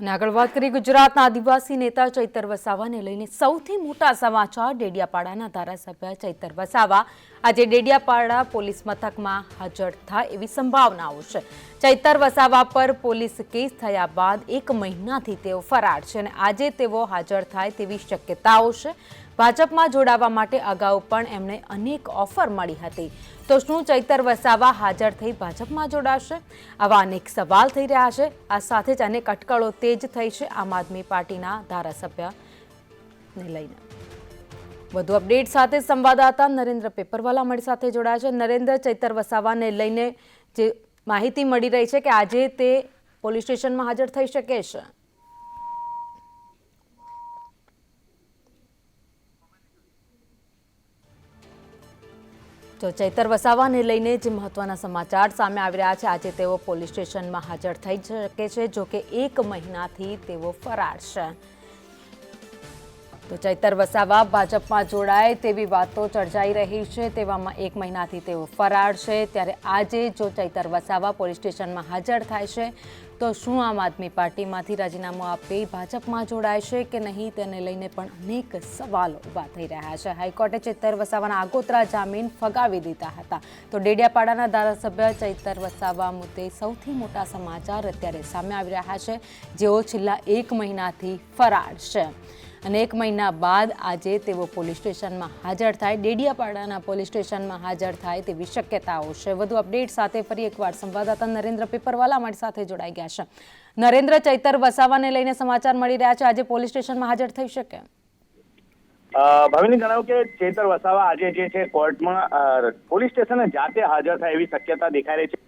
અને આગળ વાત કરીએ ગુજરાતના આદિવાસી નેતા ચૈતર વસાવાને લઈને સૌથી મોટા સમાચાર ડેડિયાપાડાના ધારાસભ્ય ચૈતર વસાવા આજે ડેડિયાપાડા પોલીસ મથકમાં હાજર થાય એવી સંભાવનાઓ છે. ચૈતર વસાવા પર પોલીસ કેસ થયા બાદ એક મહિનાથી તેઓ ફરાર છે અને આજે તેઓ હાજર થાય તેવી શક્યતાઓ છે. ભાજપમાં જોડાવા માટે અગાઉ પણ એમણે અનેક ઓફર મળી હતી. તો શું ચૈતર વસાવા હાજર થઈ ભાજપમાં જોડાશે? આવા અનેક સવાલ થઈ રહ્યા છે. આ સાથે જ અનેક અટકળો તેજ થઈ છે. આમ આદમી પાર્ટીના ધારાસભ્યને લઈને. વધુ અપડેટ સાથે સંવાદદાતા નરેન્દ્ર પેપરવાલા અમારી સાથે જોડાયા છે. નરેન્દ્ર, ચૈતર વસાવાને લઈને જે માહિતી મળી રહી છે કે આજે તે પોલીસ સ્ટેશનમાં હાજર થઈ શકે છે. તો ચૈતર વસાવાને લઈને જે મહત્વના સમાચાર સામે આવી રહ્યા છે. આજે તેઓ પોલીસ સ્ટેશનમાં હાજર થઈ શકે છે, જો કે એક મહિનાથી તેઓ ફરાર છે. તો ચૈતર વસાવા ભાજપમાં જોડાય તેવી વાતો ચર્ચાઈ રહી છે. તેવામાં એક મહિનાથી તેઓ ફરાર છે. ત્યારે આજે જો ચૈતર વસાવા પોલીસ સ્ટેશનમાં હાજર થાય છે, તો શું આમ આદમી પાર્ટીમાંથી રાજીનામું આપી ભાજપમાં જોડાય છે કે નહીં તેને લઈને પણ અનેક સવાલો ઊભા થઈ રહ્યા છે. હાઈકોર્ટે ચૈતર વસાવાના આગોતરા જામીન ફગાવી દીધા હતા. તો ડેડિયાપાડાના ધારાસભ્ય ચૈતર વસાવા મુદ્દે સૌથી મોટા સમાચાર અત્યારે સામે આવી રહ્યા છે. જેઓ છેલ્લા એક મહિનાથી ફરાર છે. અને એક મહિના બાદ આજે તેઓ પોલીસ સ્ટેશનમાં હાજર થાય. ડેડિયાપાડાના પોલીસ સ્ટેશનમાં હાજર થાય તેવી શક્યતાઓ છે. વધુ અપડેટ સાથે ફરી એકવાર સંવાદદાતા નરેન્દ્ર પેપરવાલા અમારી સાથે જોડાઈ ગયા છે. નરેન્દ્ર, ચૈતર વસાવાને લઈને સમાચાર મળી રહ્યા છે. આજે પોલીસ સ્ટેશનમાં હાજર થઈ શકે? ભાવિની જણાવ્યું કે ચેતર વસાવા આજે જે છે કોર્ટમાં પોલીસ સ્ટેશને જાતે હાજર થાય એવી શક્યતા દેખાઈ રહી છે.